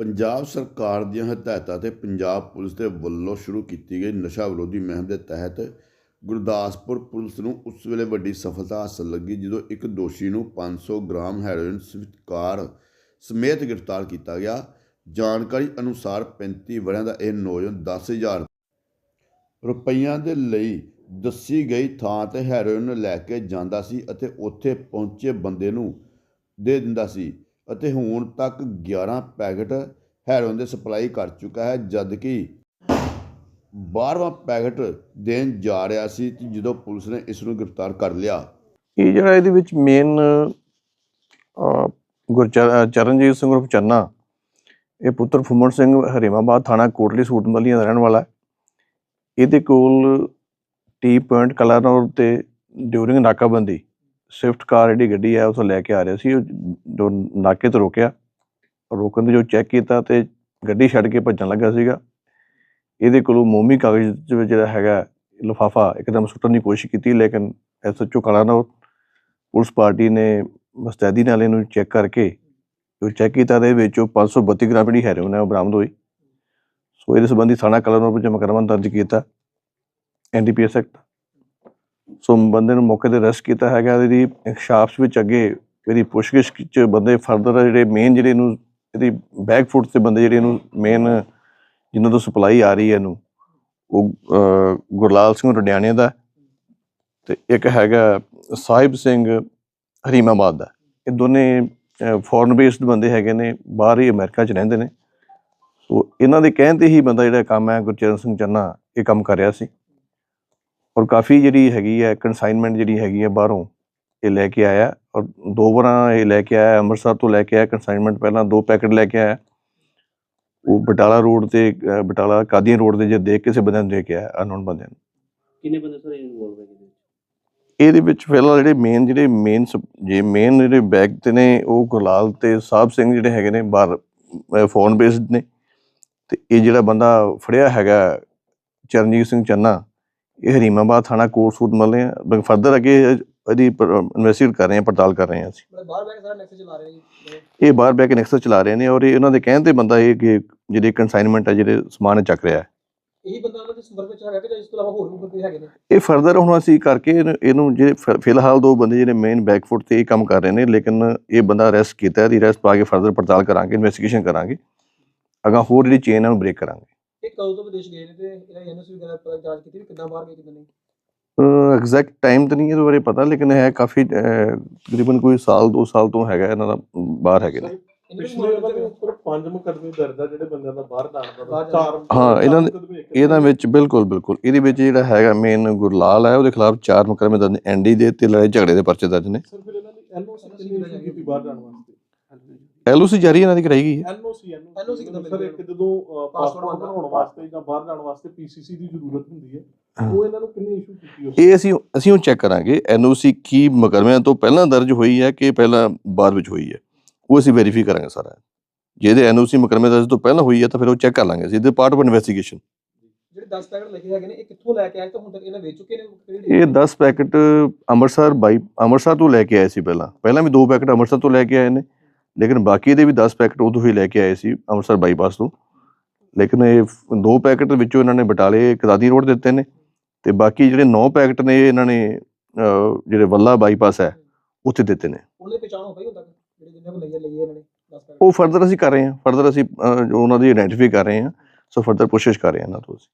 ਪੰਜਾਬ ਸਰਕਾਰ ਦੀਆਂ ਹਦਾਇਤਾਂ ਤੇ ਪੰਜਾਬ ਪੁਲਿਸ ਦੇ ਵੱਲੋਂ ਸ਼ੁਰੂ ਕੀਤੀ ਗਈ ਨਸ਼ਾ ਵਿਰੋਧੀ ਮੁਹਿੰਮ ਦੇ ਤਹਿਤ ਗੁਰਦਾਸਪੁਰ ਪੁਲਿਸ ਨੂੰ ਉਸ ਵੇਲੇ ਵੱਡੀ ਸਫਲਤਾ ਹਾਸਲ ਲੱਗੀ, ਜਦੋਂ ਇੱਕ ਦੋਸ਼ੀ ਨੂੰ 500 ਗ੍ਰਾਮ ਹੈਰੋਇਨ ਸਵੀਕਾਰ ਸਮੇਤ ਗ੍ਰਿਫਤਾਰ ਕੀਤਾ ਗਿਆ। ਜਾਣਕਾਰੀ ਅਨੁਸਾਰ 35 ਵਰਿਆਂ ਦਾ ਇਹ ਨੌਜਵਾਨ 10000 ਰੁਪਈਆਂ ਦੇ ਲਈ ਦੱਸੀ ਗਈ ਥਾਂ ਤੇ ਹੈਰੋਇਨ ਲੈ ਕੇ ਜਾਂਦਾ ਸੀ ਅਤੇ ਉੱਥੇ ਪਹੁੰਚੇ ਬੰਦੇ ਨੂੰ ਦੇ ਦਿੰਦਾ ਸੀ ਅਤੇ ਹੁਣ ਤੱਕ 11 ਪੈਕੇਟ ਹੈਰੋਇਨ ਦੀ ਸਪਲਾਈ ਕਰ ਚੁੱਕਾ ਹੈ, ਜਦ ਕਿ 12ਵਾਂ ਪੈਕੇਟ ਦੇਣ ਜਾ ਰਿਹਾ ਸੀ ਜਦੋਂ ਪੁਲਿਸ ਨੇ ਇਸ ਨੂੰ ਗ੍ਰਿਫਤਾਰ ਕਰ ਲਿਆ। ਇਹ ਜਿਹੜਾ ਇਹਦੇ ਵਿੱਚ ਮੇਨ ਗੁਰਚਰਨਜੀਤ ਸਿੰਘ ਉਰਫ ਚੰਨਾ, ਇਹ ਪੁੱਤਰ ਫੁੰਮਣ ਸਿੰਘ ਹਰੀਮਾਬਾਦ ਥਾਣਾ ਕੋਟਲੀ ਸੂਟ ਦਾ ਰਹਿਣ ਵਾਲਾ ਹੈ। ਇਹਦੇ ਕੋਲ ਟੀ ਪੁਆਇੰਟ ਕਲਾਨੌਰ ਤੇ ਡਿਊਰਿੰਗ ਨਾਕਾਬੰਦੀ, ਸਵਿਫਟ ਕਾਰ ਜਿਹੜੀ ਗੱਡੀ ਹੈ ਉਸ ਨੂੰ ਲੈ ਕੇ ਆ ਰਿਹਾ ਸੀ, ਉਹ ਜੋ ਨਾਕੇ ਤੋਂ ਰੋਕਿਆ। ਰੋਕਣ ਦੇ ਜੋ ਚੈੱਕ ਕੀਤਾ ਤੇ ਗੱਡੀ ਛੱਡ ਕੇ ਭੱਜਣ ਲੱਗਾ ਸੀਗਾ। ਇਹਦੇ ਕੋਲੋਂ ਮੋਮੀ ਕਾਗਜ਼ ਦੇ ਵਿੱਚ ਜਿਹੜਾ ਹੈਗਾ ਲਿਫਾਫਾ ਇੱਕਦਮ ਸੁੱਟਣ ਦੀ ਕੋਸ਼ਿਸ਼ ਕੀਤੀ, ਲੇਕਿਨ ਐਸਐਚਓ ਕਲਾਨੌਰ ਪੁਲਿਸ ਪਾਰਟੀ ਨੇ ਮਸਤੈਦੀ ਨਾਲ ਇਹਨੂੰ ਚੈੱਕ ਕਰਕੇ ਜੋ ਚੈੱਕ ਕੀਤਾ ਦੇ ਵਿੱਚੋਂ 532 ਗ੍ਰਾਮ ਜਿਹੜੀ ਹੈਰੋਇਨ ਹੈ ਉਹ ਬਰਾਮਦ ਹੋਈ। ਸੋ ਇਹਦੇ ਸੰਬੰਧੀ ਥਾਣਾ ਕਲਾਨੌਰ ਵਿੱਚ ਮੁਕੱਦਮਾ ਦਰਜ ਕੀਤਾ ਐਨਡੀਪੀਐਸ ਐਕਟ। ਸੋ ਬੰਦੇ ਨੂੰ ਮੌਕੇ ਤੇ ਅਰੈਸਟ ਕੀਤਾ ਹੈਗਾ, ਇਹਦੀ ਇਨਕਸ਼ਾਫ ਵਿੱਚ ਅੱਗੇ ਇਹਦੀ ਪੁੱਛਗਿੱਛ ਚ ਬੰਦੇ ਫਰਦਰ ਜਿਹੜੇ ਮੇਨ ਜਿਹੜੇ ਇਹਨੂੰ ਇਹਦੀ ਬੈਕ ਫੁੱਟ ਤੇ ਬੰਦੇ ਜਿਹੜੇ ਇਹਨੂੰ ਮੇਨ ਜਿਨ੍ਹਾਂ ਤੋਂ ਸਪਲਾਈ ਆ ਰਹੀ ਹੈ ਇਹਨੂੰ, ਉਹ ਗੁਰਲਾਲ ਸਿੰਘ ਰਡਿਆਣੇ ਦਾ ਤੇ ਇੱਕ ਹੈਗਾ ਸਾਹਿਬ ਸਿੰਘ ਹਰੀਮਾਬਾਦ ਦਾ ਇਹ ਦੋਨੇ ਫੋਰਨ ਬੇਸਡ ਬੰਦੇ ਹੈਗੇ ਨੇ, ਬਾਹਰ ਹੀ ਅਮਰੀਕਾ 'ਚ ਰਹਿੰਦੇ ਨੇ। ਸੋ ਇਹਨਾਂ ਦੇ ਕਹਿਣ ਤੇ ਹੀ ਬੰਦਾ ਜਿਹੜਾ ਕੰਮ ਹੈ, ਗੁਰਚਰਨ ਸਿੰਘ ਚੰਨਾ ਇਹ ਕੰਮ ਕਰ ਰਿਹਾ ਸੀ। ਔਰ ਕਾਫੀ ਜਿਹੜੀ ਹੈਗੀ ਹੈ ਕਨਸਾਈਨਮੈਂਟ ਜਿਹੜੀ ਹੈਗੀ ਹੈ ਬਾਹਰੋਂ, ਇਹ ਲੈ ਕੇ ਆਇਆ। ਔਰ ਦੋ ਵਾਰਾਂ ਇਹ ਲੈ ਕੇ ਆਇਆ ਅੰਮ੍ਰਿਤਸਰ ਤੋਂ ਲੈ ਕੇ ਆਇਆ ਕਨਸਾਈਨਮੈਂਟ ਪਹਿਲਾਂ ਦੋ ਪੈਕੇਟ ਲੈ ਕੇ ਆਇਆ। ਉਹ ਬਟਾਲਾ ਰੋਡ ਤੇ ਬਟਾਲਾ ਕਾਦੀਆਂ ਰੋਡ ਤੇ ਜੇ ਦੇਖ ਕਿਸੇ ਬੰਦੇ ਨੂੰ ਦੇ ਕੇ ਆਇਆ ਅਨਨੋਨ ਬੰਦੇ ਨੂੰ। ਕਿੰਨੇ ਬੰਦੇ ਸਰ ਇਨਵੋਲਵ ਹੈ ਇਹਦੇ ਵਿੱਚ? ਇਹਦੇ ਵਿੱਚ ਫਿਲਹਾਲ ਜਿਹੜੇ ਮੇਨ ਜਿਹੜੇ ਮੇਨ ਜੇ ਮੇਨ ਜਿਹੜੇ ਬੈਗ ਤੇ ਨੇ ਉਹ ਗੁਰਲਾਲ ਤੇ ਸਾਹਿਬ ਸਿੰਘ ਜਿਹੜੇ ਹੈਗੇ ਨੇ ਬਾਹਰ ਫੋਨ ਬੇਸਡ ਨੇ। ਤੇ ਇਹ ਜਿਹੜਾ ਬੰਦਾ ਫੜਿਆ ਹੈਗਾ ਚਰਨਜੀਤ ਸਿੰਘ ਚੰਨਾ ਇਹ ਹਰੀਮਾਬਾਦ ਥਾਣਾ ਕੋਟ ਸੂਟ ਮਲੇ ਆ। ਫਰਦਰ ਅੱਗੇ ਇਹਦੀ ਇਨਵੈਸਟੀਗੇਟ ਕਰ ਰਹੇ ਆ ਪੜਤਾਲ ਕਰ ਰਹੇ ਆ ਅਸੀਂ। ਬਾਹਰ ਬੈਠ ਕੇ ਸਾਰਾ ਨੈਕਸਟ ਚਲਾ ਰਹੇ ਜੀ ਇਹ ਬਾਹਰ ਬੈਕ ਨੈਕਸਸ ਚਲਾ ਰਹੇ ਨੇ ਔਰ ਇਹ ਉਹਨਾਂ ਦੇ ਕਹਿਣ ਤੇ ਬੰਦਾ ਇਹ ਕਿ ਜਿਹੜੇ ਕਨਸਾਈਨਮੈਂਟ ਹੈ ਜਿਹੜੇ ਸਮਾਨ ਚੱਕ ਰਿਹਾ ਹੈ। ਇਹੀ ਬੰਦਾ ਉਹਨਾਂ ਦੇ ਸੰਪਰਕ ਵਿੱਚ ਹੈਗਾ ਕਿ ਇਸ ਤੋਂ ਇਲਾਵਾ ਹੋਰ ਵੀ ਬੰਦੇ ਹੈਗੇ ਨੇ? ਇਹ ਫਰਦਰ ਹੁਣ ਅਸੀਂ ਕਰਕੇ ਇਹਨੂੰ- ਇਹਨੂੰ ਜਿਹੜੇ ਫਿਲਹਾਲ ਦੋ ਬੰਦੇ ਜਿਹੜੇ ਮੇਨ ਬੈਕਫੁੱਟ ਤੇ ਇਹ ਕੰਮ ਕਰ ਰਹੇ ਨੇ ਲੇਕਿਨ ਇਹ ਬੰਦਾ ਅਰੈਸਟ ਕੀਤਾ ਇਹਦੀ ਅਰੈਸਟ ਪਾ ਕੇ ਫਰਦਰ ਪੜਤਾਲ ਕਰਾਂਗੇ ਇਨਵੈਸਟੀਗੇਸ਼ਨ ਕਰਾਂਗੇ। ਅਗਾ ਹੋਰ ਜਿਹੜੀ ਚੇਨ ਹੈ ਉਹ ਬ੍ਰੇਕ ਕਰਾਂਗੇ। ਇਹ ਕਦੋਂ ਤੋਂ ਵਿਦੇਸ਼ ਗਏ ਨੇ ਤੇ ਇਹਨਾਂ ਐਨਐਸਯੂ ਵਗੈਰਾ ਜਾਂਚ ਕੀਤੀ ਕਿੱਦਾਂ ਬਾਹਰ ਗਏ ਕਿੱਦਾਂ ਨਹੀਂ? ਐਗਜ਼ੈਕਟ ਟਾਈਮ ਤਾਂ ਨਹੀਂ ਇਹਦੇ ਬਾਰੇ ਪਤਾ ਲੇਕਿਨ ਹੈ ਕਾਫੀ ਤਕਰੀਬਨ ਕੋਈ ਸਾਲ ਦੋ ਸਾਲ ਤੋਂ ਹੈਗਾ ਇਹਨਾਂ ਦਾ ਬਾਹਰ ਹੈਗੇ ਨੇ। ਹਾਂ, ਇਹਨਾਂ ਇਹਨਾਂ ਵਿੱਚ ਬਿਲਕੁਲ ਬਿਲਕੁਲ। ਇਹਦੇ ਵਿੱਚ ਜਿਹੜਾ ਹੈਗਾ ਮੇਨ ਗੁਰਲਾਲ ਹੈ ਉਹਦੇ ਖਿਲਾਫ ਚਾਰ ਮੁਕੱਦਮੇ ਦਰਜ ਨੇ ਐਨਡੀ ਦੇ ਤੇ ਲੜਾਈ ਝਗੜੇ ਦੇ ਪਰਚੇ ਦਰਜ ਨੇ। ਸਰ ਫਿਰ ਇਹਨਾਂ ਦੀ ਐਨਓਸੀ ਕਿੰਨੀ ਕੀਤੀ ਬਾਹਰ ਜਾਣ ਵਾਸਤੇ? ਐਲਓਸੀ ਜਾਰੀ ਇਹਨਾਂ ਦੀ ਕਰਾਈ ਗਈ ਹੈ। ਐਨਓਸੀ NOC ਕਿੱਦਾਂ ਸਰ ਇੱਕ ਜਦੋਂ ਪਾਸਪੋਰਟ। ਬਣਾਉਣ ਵਾਸਤੇ ਜਾਂ ਬਾਹਰ ਜਾਣ ਵਾਸਤੇ ਪੀਸੀਸੀ ਦੀ ਜ਼ਰੂਰਤ ਹੁੰਦੀ ਹੈ ਹਾਂ। ਉਹ ਇਹਨਾਂ ਨੂੰ ਕਿੰਨੀ ਇਸ਼ੂ ਕੀਤੀ ਉਸ ਇਹ ਅਸੀਂ ਅਸੀਂ ਉਹ ਚੈੱਕ ਕਰਾਂਗੇ ਐਨਓਸੀ ਕੀ ਮੁਕੱਦਮਿਆਂ ਤੋਂ ਪਹਿਲਾਂ ਦਰਜ ਹੋਈ ਹੈ ਕਿ ਪਹਿਲਾਂ ਬਾਅਦ ਵਿੱਚ ਹੋਈ ਹੈ। ਉਹ ਅਸੀਂ ਵੈਰੀਫਾਈ ਕਰਾਂਗੇ ਸਾਰਾ। ਜਿਹਦੇ ਐਨਓਸੀ ਮੁਕੱਦਮੇ ਦਰਜ ਤੋਂ ਪਹਿਲਾਂ ਹੋਈ ਹੈ ਤਾਂ ਫਿਰ ਉਹ ਚੈੱਕ ਕਰ ਲਾਂਗੇ ਅਸੀਂ ਇਹਦੇ ਪਾਰਟ ਆਫ ਇਨਵੈਸਟੀਗੇਸ਼ਨ ਜਿਹੜੇ 10 ਪੈਕਟ ਲਿਖੇ ਹੈਗੇ ਨੇ ਇਹ ਕਿੱਥੋਂ ਲੈ ਕੇ ਆਏ ਤੇ ਹੁਣ ਤੱਕ ਇਹਨਾਂ ਵੇਚ ਚੁੱਕੇ ਨੇ ਕਿਹੜੀ ਇਹ 10 ਪੈਕੇਟ ਅੰਮ੍ਰਿਤਸਰ ਬਾਈ ਅੰਮ੍ਰਿਤਸਰ ਤੋਂ ਲੈ ਕੇ ਆਏ ਸੀ ਪਹਿਲਾਂ। ਪਹਿਲਾਂ ਵੀ ਦੋ ਪੈਕੇਟ ਅੰਮ੍ਰਿਤਸਰ ਤੋਂ ਲੈ ਕੇ ਆਏ ਨੇ। ਲੇਕਿਨ ਬਾਕੀ ਦੇ ਵੀ 10 ਪੈਕੇਟ ਉਦੋਂ ਹੀ ਲੈ ਕੇ ਆਏ ਸੀ ਅੰਮ੍ਰਿਤਸਰ ਬਾਈਪਾਸ ਤੋਂ। ਲੇਕਿਨ ਇਹ ਦੋ ਪੈਕੇਟ ਵਿੱਚੋਂ ਇਹਨਾਂ ਨੇ ਬਟਾਲੇ ਕਦਾਦੀ ਰੋਡ ਦਿੱਤੇ ਨੇ ਤੇ ਬਾਕੀ ਜਿਹੜੇ 9 ਪੈਕੇਟ ਨੇ ਇਹ ਇਹਨਾਂ ਨੇ ਜਿਹੜੇ ਵੱਲਾ ਬਾਈਪਾਸ ਹੈ ਉੱਥੇ ਦਿੱਤੇ ਨੇ। ਉਹਨੇ ਪਛਾਣ ਹੋ ਪਈ ਹੁਣ ਤੱਕ ਜਿਹੜੇ ਜਿੰਨੇ ਕੋ ਲਈਏ ਲਈਏ ਇਹਨਾਂ ਨੇ 10 ਪੈਕਟ। ਉਹ ਫਰਦਰ ਅਸੀਂ ਕਰ ਰਹੇ ਹਾਂ ਫਰਦਰ ਅਸੀਂ ਉਹਨਾਂ ਦੀ ਆਇਡੈਂਟੀਫਾਈ ਕਰ ਰਹੇ ਹਾਂ ਸੋ ਫਰਦਰ ਕੋਸ਼ਿਸ਼ ਕਰ ਰਹੇ ਹਾਂ ਇਹਨਾਂ ਤੋਂ ਅਸੀਂ।